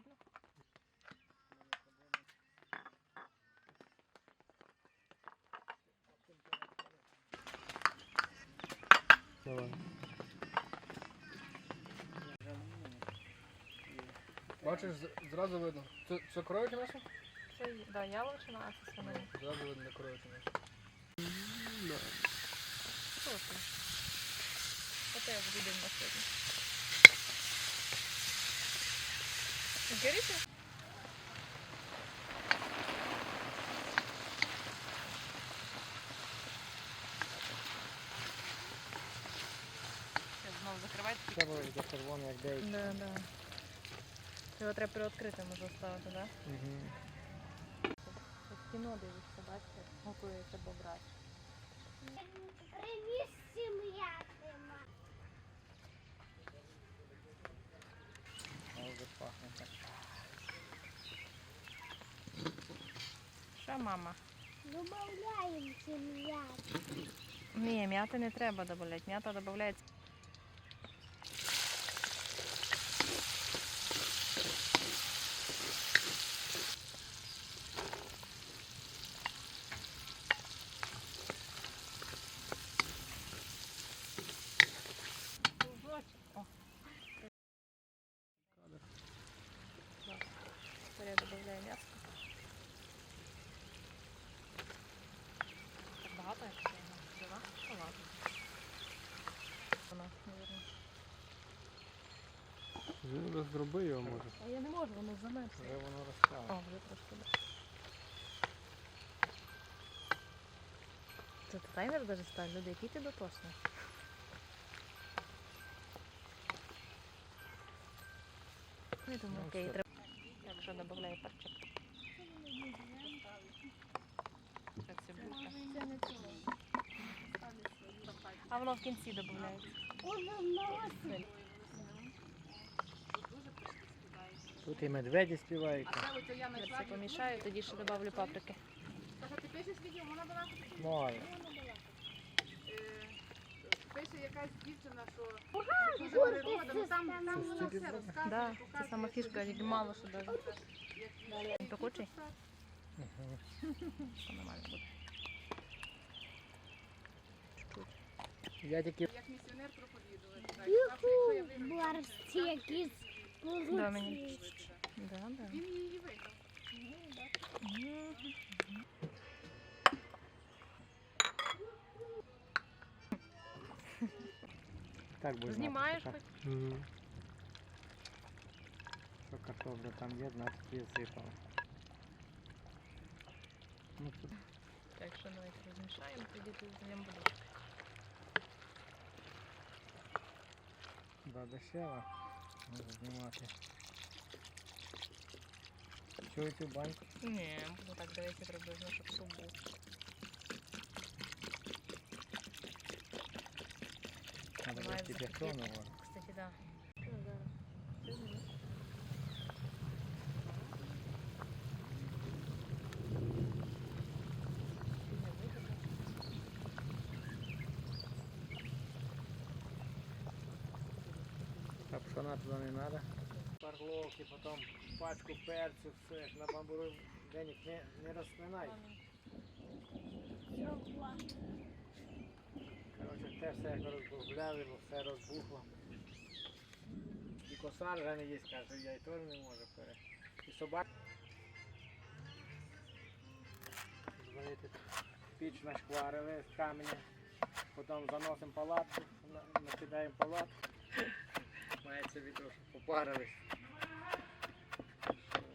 видно? Давай. Бачиш, з- зразу видно. Це, це кроюче м'ясо? Це да, яловичина, а це свинина. Зразу видно не кроюче м'ясо. Вкусно. Оце я буду день на сьогодні. Горите? Знову закривайте. Це було за червоне, як деякі. Да, да. Його треба переоткрити може ставити, да? Угу. Кіно дивишся, бачите, готується бобрач. Мама? Добавляємо сім'ят. Ні, м'яти не треба додавати. М'ята додається. О. Я додаю м'ясо. Так багато як це взяла? Ну ладно. Вона, мабуть. Він роздроби його може. А я не можу, воно замерзло. Вже воно О, розстало. вже трошки. да. Це ти таймер даже ставиш, люди, який ти дотошний. Ну, я думаю, Ну, окей, треба. Так, що додаю перчик. Цибулька. Це не. А воно в кінці додається. Воно носить. Тут і медведі співають. Я це помішаю, тоді ще додавлю паприки. Може. Пише якась дівчина, що природа, ну там, вона все розказує, Да, це сама фішка, як мало що даже. Як Він пекучий? Угу. Нормально буде. Чуть-чуть. Я тільки Як місіонер проповідувати. так. Якщо я Юху, виграю, борщі якісь Да, мені. куруці. Да, да. Він її виграв. Мгм. так буде. Знімаєш знати, хоч? що- Мгм. Що картопля там є, значить її сипали. Ну, тут Так що давайте розмішаємо, тоді тут зальємо водичкою. да, дешево. Можна знімати. Чую цю баньку? Ні, буду так дивитися приблизно, щоб суп був. Надо Буває буде закипіти. кипятону. Кстати, да. А пшона туди не треба. Парловки, потім пачку перцю, все. На бамбуру денег не, не розминай. Коротше, те все як бо все розбухло. І косар вже не їсть, каже, я і теж не можу пере. І собак. Зварити піч нашкварили з каменя. Потім заносимо палатку, накидаємо палатку. Мається від того, що попарились.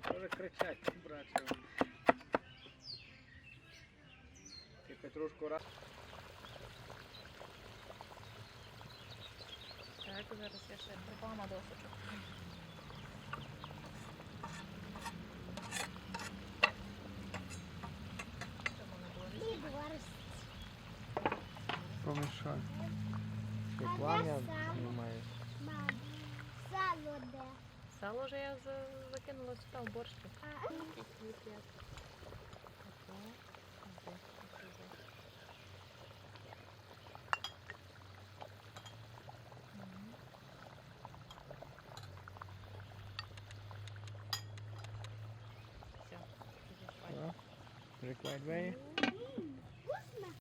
Тоже кричать, браття. Ти петрушку раз. Так, зараз я ще реклама досочок. Помішай. Ще плам'я де Сало де. Сало вже я закинула сюди в борщик. А? Все. Прикладывай.